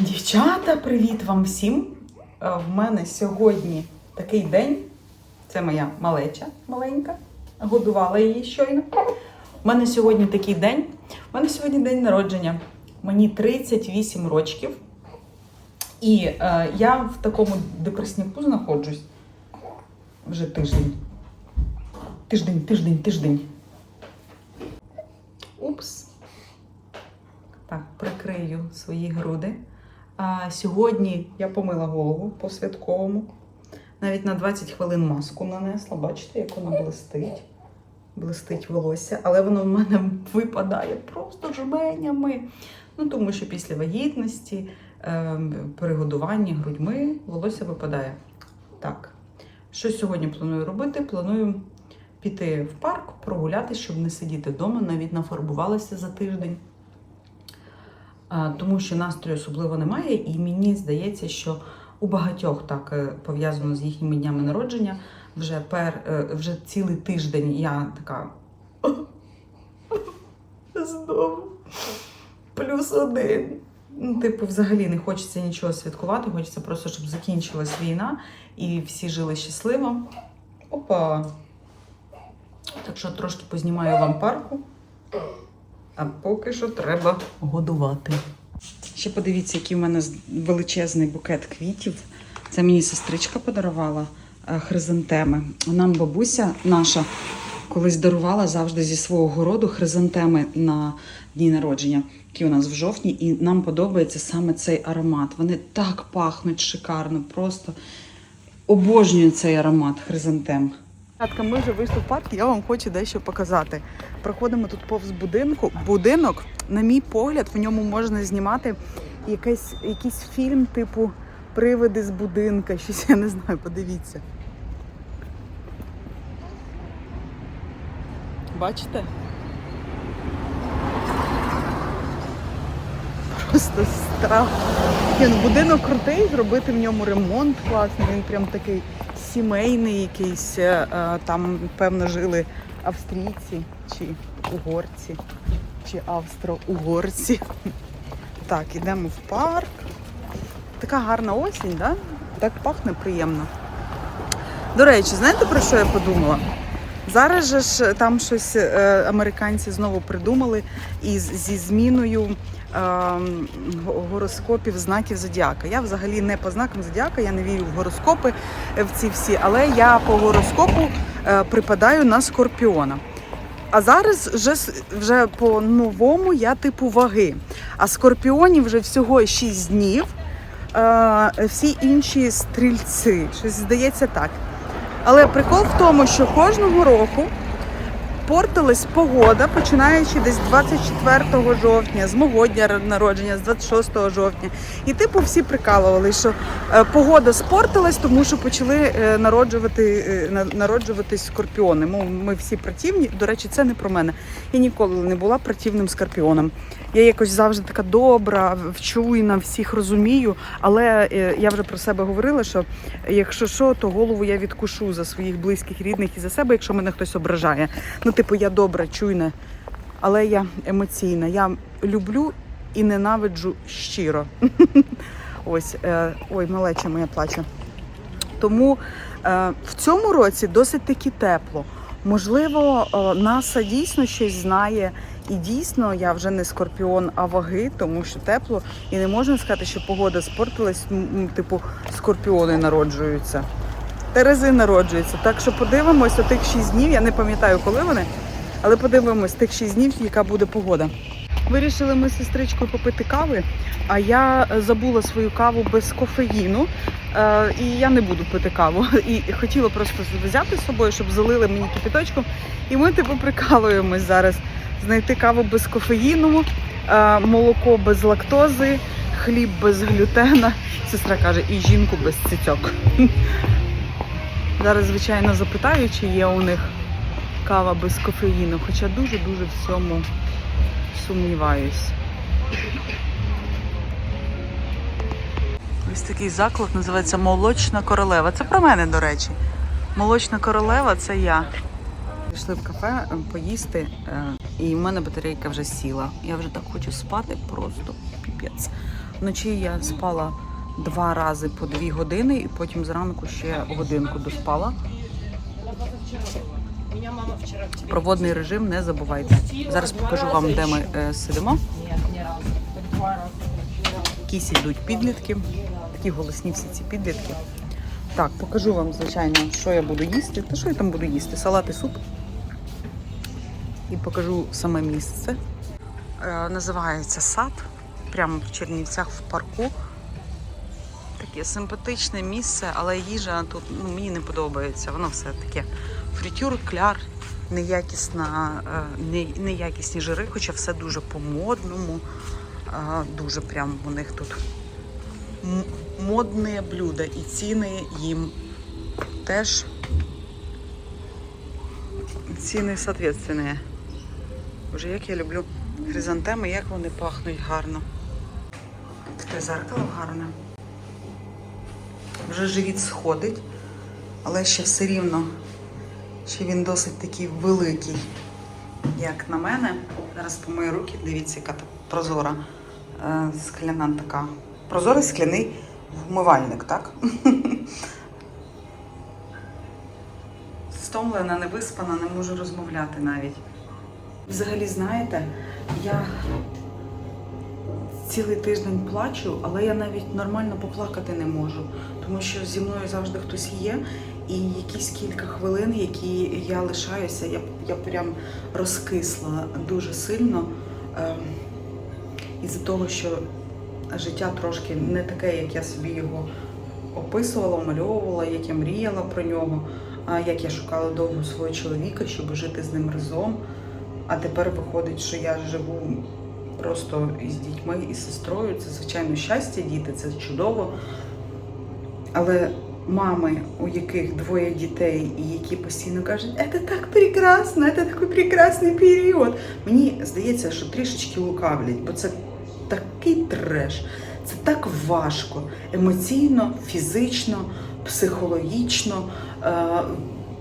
Дівчата, привіт вам всім! Е, В мене сьогодні такий день. Це моя малеча маленька. Годувала її щойно. У мене сьогодні такий день. У мене сьогодні день народження. Мені 38 років. І е, я в такому депресняку знаходжусь вже тиждень. Тиждень, тиждень, тиждень. Упс. Так, прикрию свої груди. А сьогодні я помила голову по святковому. Навіть на 20 хвилин маску нанесла. Бачите, як воно блистить. Блистить волосся, але воно в мене випадає просто жменями. Ну, тому що після вагітності, е, перегодування грудьми волосся випадає. Так. Що сьогодні планую робити? Планую піти в парк, прогулятися, щоб не сидіти вдома, навіть нафарбувалася за тиждень. Тому що настрою особливо немає, і мені здається, що у багатьох так е, пов'язано з їхніми днями народження. Вже пер, е, вже цілий тиждень я така. Знову. Плюс один. Ну, типу, взагалі не хочеться нічого святкувати, хочеться просто, щоб закінчилась війна і всі жили щасливо. Опа. Так що трошки познімаю вам парку. А поки що треба годувати. Ще подивіться, який в мене величезний букет квітів. Це мені сестричка подарувала е, хризантеми. Нам бабуся наша колись дарувала завжди зі свого городу хризантеми на дні народження, які у нас в жовтні, і нам подобається саме цей аромат. Вони так пахнуть шикарно, просто обожнюю цей аромат хризантем. Ми вже вийшли в парк, я вам хочу дещо показати. Проходимо тут повз будинку. Будинок, на мій погляд, в ньому можна знімати якийсь, якийсь фільм, типу Привиди з будинка. Щось я не знаю, подивіться. Бачите? Просто страх. Ну, будинок крутий, зробити в ньому ремонт класний. Він прям такий сімейний якийсь. е, е, Там, певно, жили австрійці чи угорці, чи австро-угорці. Так, ідемо в парк. Така гарна осінь, да? так пахне приємно. До речі, знаєте про що я подумала? Зараз же ж там щось е, американці знову придумали із, зі зміною гороскопів знаків зодіака. Я взагалі не по знакам зодіака, я не вірю в гороскопи е, в ці всі, але я по гороскопу е, припадаю на скорпіона. А зараз вже, вже по новому я типу ваги. А скорпіонів вже всього 6 днів. Е, всі інші стрільці. Щось здається так. Але прикол в тому, що кожного року портилась погода, починаючи десь 24 жовтня, з мого дня народження, з 26 жовтня. І типу всі прикалували, що е, погода спортилась, тому що почали е, народжувати, е, народжуватись скорпіони. Ми всі противні. До речі, це не про мене. Я ніколи не була противним скорпіоном. Я якось завжди така добра, вчуйна, всіх розумію. Але я вже про себе говорила, що якщо що, то голову я відкушу за своїх близьких, рідних і за себе, якщо мене хтось ображає. Ну, типу, я добра, чуйна, але я емоційна. Я люблю і ненавиджу щиро. Ось, е, ой, малеча моя плаче. Тому е, в цьому році досить таки тепло. Можливо, е, НАСА дійсно щось знає, і дійсно я вже не скорпіон, а ваги, тому що тепло. І не можна сказати, що погода спортилась, типу скорпіони народжуються. Терези народжуються. Так що подивимось у тих 6 днів. Я не пам'ятаю, коли вони, але подивимось тих 6 днів, яка буде погода. Вирішили ми з сестричкою попити кави, а я забула свою каву без кофеїну. Е, і я не буду пити каву. І хотіла просто взяти з собою, щоб залили мені кипяточком. І ми типу прикалуємось зараз знайти каву без кофеїну, е, молоко без лактози, хліб без глютена. Сестра каже, і жінку без цицьок. Зараз, звичайно, запитаю, чи є у них кава без кофеїну, хоча дуже-дуже в цьому сумніваюсь. Ось такий заклад називається Молочна королева. Це про мене, до речі. Молочна королева це я. Пішли в кафе е, поїсти, е, і в мене батарейка вже сіла. Я вже так хочу спати, просто піпець. Вночі я спала два рази по дві години, і потім зранку ще годинку доспала. Проводний режим не забувайте. Зараз покажу вам, де ми е, сидимо. Якісь йдуть підлітки. Такі голосні всі ці підлітки. Так, покажу вам, звичайно, що я буду їсти. Та що я там буду їсти? Салат і суп. І покажу саме місце. Е, називається сад. Прямо в Чернівцях в парку. Таке симпатичне місце, але їжа тут ну, мені не подобається. Воно все таке фритюр, кляр, неякісна, е, не- неякісні жири, хоча все дуже по-модному. Е, Дуже прям у них тут модне блюда і ціни їм теж ціни соответственні. Боже, як я люблю хризантеми, як вони пахнуть гарно. Таке зеркало гарне. Вже живіт сходить, але ще все рівно, ще він досить такий великий, як на мене. Зараз помию руки, дивіться, яка прозора е, скляна така. Прозорий скляний вмивальник, так? Стомлена, невиспана, не можу розмовляти навіть. Взагалі, знаєте, я цілий тиждень плачу, але я навіть нормально поплакати не можу, тому що зі мною завжди хтось є, і якісь кілька хвилин, які я лишаюся, я, я прям розкисла дуже сильно. Е, із-за того, що життя трошки не таке, як я собі його описувала, малювала, як я мріяла про нього, а як я шукала довго свого чоловіка, щоб жити з ним разом. А тепер виходить, що я живу просто із дітьми і сестрою. Це звичайно щастя, діти, це чудово. Але мами, у яких двоє дітей, і які постійно кажуть, це так прекрасно, це такий прекрасний період. Мені здається, що трішечки лукавлять, бо це такий треш, це так важко емоційно, фізично, психологічно. Е-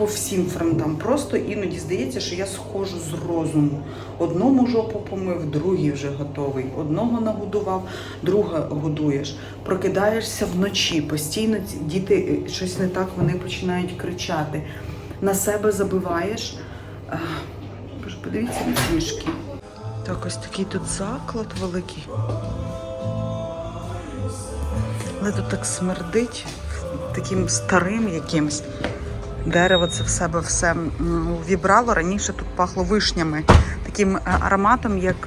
по всім фронтам. Просто іноді здається, що я схожу з розуму. Одному жопу помив, другий вже готовий. Одного нагодував, друга годуєш. Прокидаєшся вночі, постійно діти е, щось не так, вони починають кричати. На себе забиваєш. Боже, подивіться на мішки. Так, ось такий тут заклад великий. Але тут так смердить таким старим якимсь. Дерево це в себе все вібрало. Раніше тут пахло вишнями, таким е, ароматом, як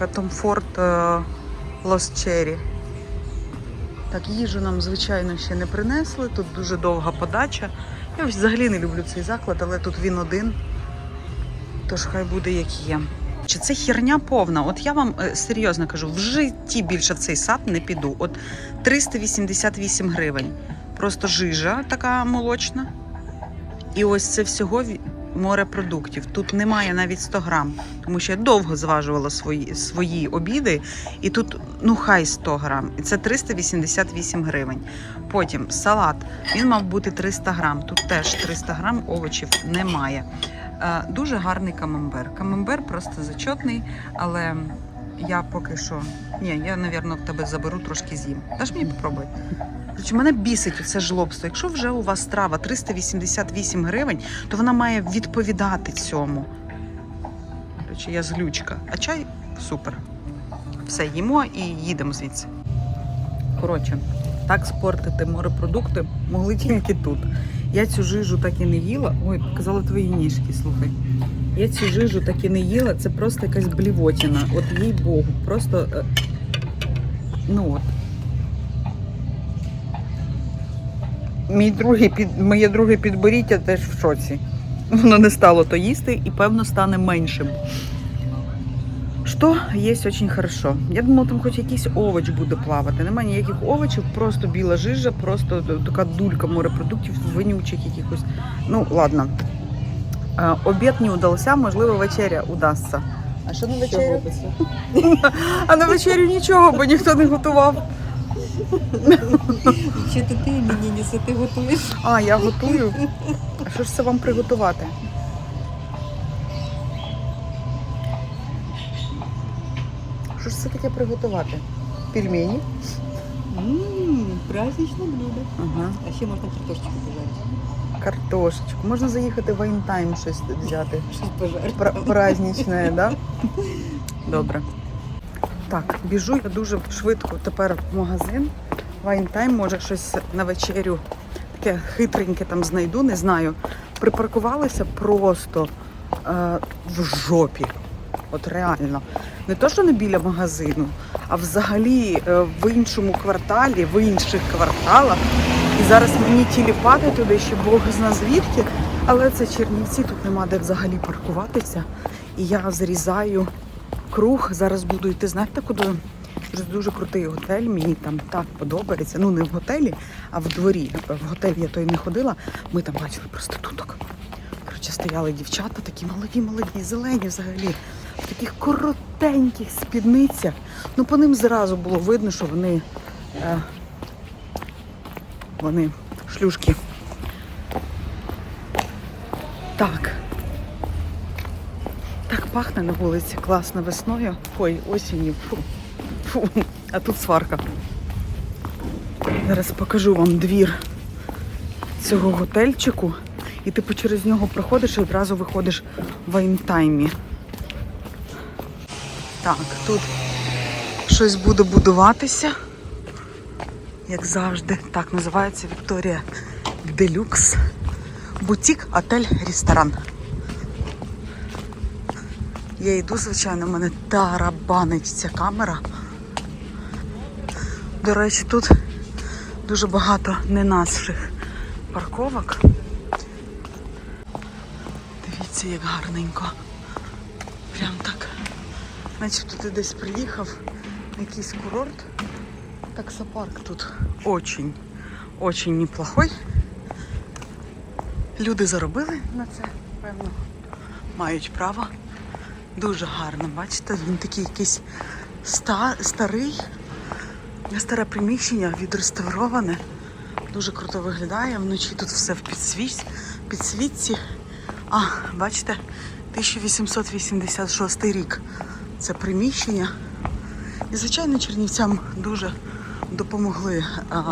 Lost Cherry. Так, їжу нам, звичайно, ще не принесли. Тут дуже довга подача. Я взагалі не люблю цей заклад, але тут він один. Тож хай буде як є. Чи це херня повна? От я вам е, серйозно кажу, в житті більше в цей сад не піду. От 388 гривень. Просто жижа така молочна. І ось це всього ві- морепродуктів. Тут немає навіть 100 грам, тому що я довго зважувала свої, свої обіди, і тут ну хай 100 грам. І це 388 гривень. Потім салат. Він мав бути 300 грам. Тут теж 300 грам овочів немає. Е, дуже гарний камамбер. Камамбер просто зачетний, але я поки що. Ні, я, в тебе заберу трошки з'їм. Даш мені попробуй. Короче, мене бісить оце жлобство. Якщо вже у вас страва 388 гривень, то вона має відповідати цьому. Короче, я зглючка. А чай супер. Все, їмо і їдемо звідси. Коротше, так спортити морепродукти могли тільки тут. Я цю жижу так і не їла. Ой, показала твої ніжки, слухай. Я цю жижу так і не їла, це просто якась блівотіна. От їй Богу. Просто. е, Ну от. Мій другий під моє друге підборіття теж в шоці. Воно не стало то їсти і певно стане меншим. Що є дуже хорошо. Я думала, там хоч якийсь овоч буде плавати. Немає ніяких овочів, просто біла жижа, просто така дулька морепродуктів, вонючих якихось. Ну, ладно. Е, Обід не удався, можливо, вечеря удасться. А що на вечерю? А на вечерю нічого, бо ніхто не готував. Чи то ти мені не ти готуєш? А, я готую. А що ж це вам приготувати? Це таке приготувати? Пельмені? Праздничне блюдо. Ага. А ще можна картошечку пожарити. Картошечку. Можна заїхати в Вайнтайм щось взяти. Щось пожарити. Пра- праздничне, да? Добре. Так, біжу я дуже швидко тепер в магазин. Вайнтайм, може, щось на вечерю таке хитреньке там знайду, не знаю. Припаркувалися просто е, в жопі. От реально. Не то, що не біля магазину, а взагалі е, в іншому кварталі, в інших кварталах. І зараз мені тіліпати туди, ще Бог зна звідки. Але це Чернівці, тут нема де взагалі паркуватися. І я зрізаю круг. Зараз буду йти, знаєте, куди? Дуже, крутий готель, мені там так подобається. Ну, не в готелі, а в дворі. В готель я той не ходила. Ми там бачили проституток. Коротше, стояли дівчата, такі молоді, молоді, зелені взагалі, в таких коротеньких спідницях. Ну, по ним зразу було видно, що вони, е, вони шлюшки. Так. Так пахне на вулиці, класно весною. Ой, осінню. Фу. Фу. А тут сварка. Зараз покажу вам двір цього готельчику. І типу через нього проходиш і одразу виходиш в вайнтаймі. Так, тут щось буде будуватися. Як завжди, так називається Вікторія Делюкс. Бутік, отель, ресторан. Я йду, звичайно, в мене тарабанить ця камера. До речі, тут дуже багато не наших парковок. Дивіться, як гарненько. Прям так. Начебто ти десь приїхав на якийсь курорт. Таксопарк тут очень, очень неплохой. Люди заробили на це, певно. Мають право. Дуже гарно, бачите, він такий якийсь ста, старий, старе приміщення, відреставроване. Дуже круто виглядає. Вночі тут все в підсвіт, підсвітці. А, бачите, 1886 рік. Це приміщення. І, звичайно, чернівцям дуже допомогли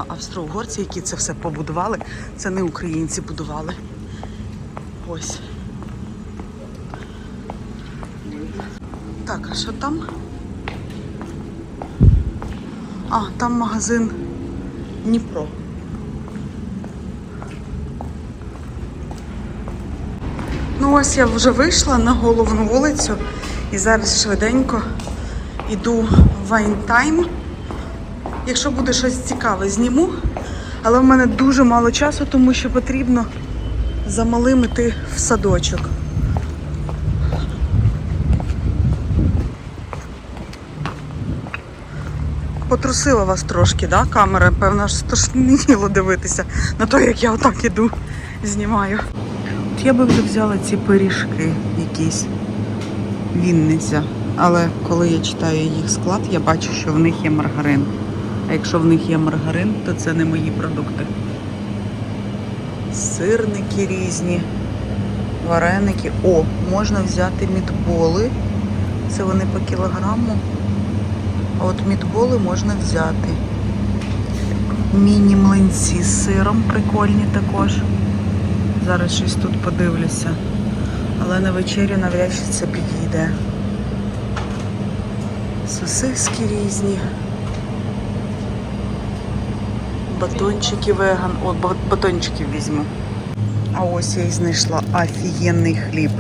австро-угорці, які це все побудували. Це не українці будували. Ось. Так, а що там? А, там магазин Дніпро. Ну ось я вже вийшла на головну вулицю і зараз швиденько йду в Вайнтайм. Якщо буде щось цікаве, зніму. Але в мене дуже мало часу, тому що потрібно за малим іти в садочок. Потрусила вас трошки, да, камера? Певно, аж стошніло дивитися на те, як я отак іду, знімаю. От я би вже взяла ці пиріжки якісь. Вінниця. Але коли я читаю їх склад, я бачу, що в них є маргарин. А якщо в них є маргарин, то це не мої продукти. Сирники різні, вареники. О, можна взяти мідболи. Це вони по кілограму. А от мідболи можна взяти. Міні-млинці з сиром прикольні також. Зараз щось тут подивлюся. Але на вечерю навряд чи це підійде. Сосиски різні. Батончики веган. О, ба- батончиків візьму. А ось я і знайшла офігенний хліб.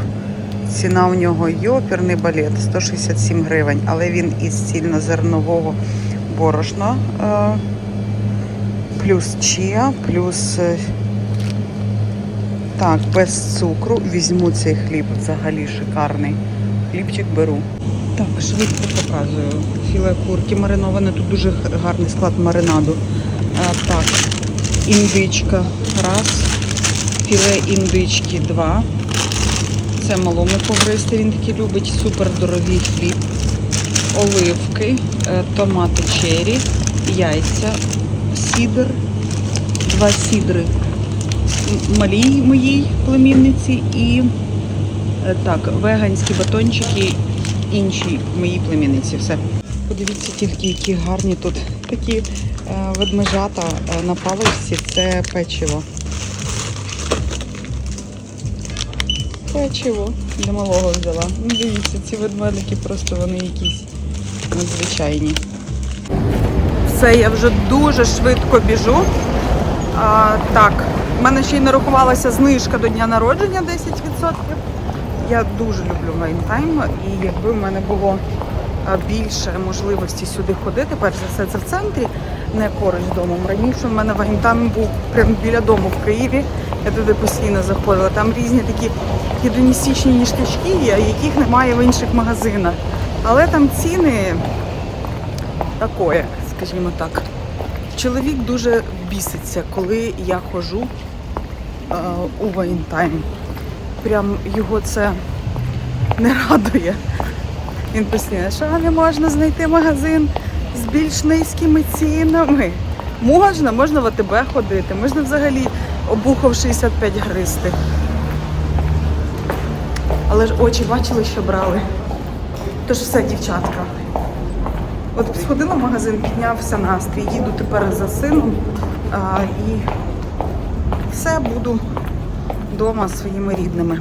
Ціна у нього йоперний балет 167 гривень, але він із цільнозернового борошна, е, плюс чия, плюс е, так, без цукру. Візьму цей хліб, взагалі шикарний. Хлібчик беру. Так, швидко показую. Філе курки мариноване, тут дуже гарний склад маринаду. А, так, індичка раз, філе індички два. Це малому погризти, він такий любить супер дорогий хліб, оливки, е, томати чері, яйця, сідр, два сідри малій моїй племінниці і е, так, веганські батончики іншій моїй племінниці. Все. Подивіться тільки, які гарні тут такі е, ведмежата е, на паличці це печиво. Печиво для малого взяла. Ну, дивіться, ці ведмедики просто вони якісь надзвичайні. Все, я вже дуже швидко біжу. А, так, в мене ще й нарахувалася знижка до дня народження 10%. Я дуже люблю Вайнтайм, і якби в мене було більше можливості сюди ходити, перш за все це в центрі, не поруч з домом. Раніше в мене Вайнтайм був прямо біля дому в Києві. Я туди постійно заходила. Там різні такі гедоністичні ніштячки яких немає в інших магазинах. Але там ціни такое, скажімо так. Чоловік дуже біситься, коли я ходжу е, у Вайнтайм. Прям його це не радує. Він постійно, що не можна знайти магазин з більш низькими цінами. Можна, можна в АТБ ходити, можна взагалі обухов 65 гристи. Але ж очі бачили, що брали. Тож все, дівчатка. От сходила в магазин, піднявся настрій, їду тепер за сином а, і все буду вдома своїми рідними.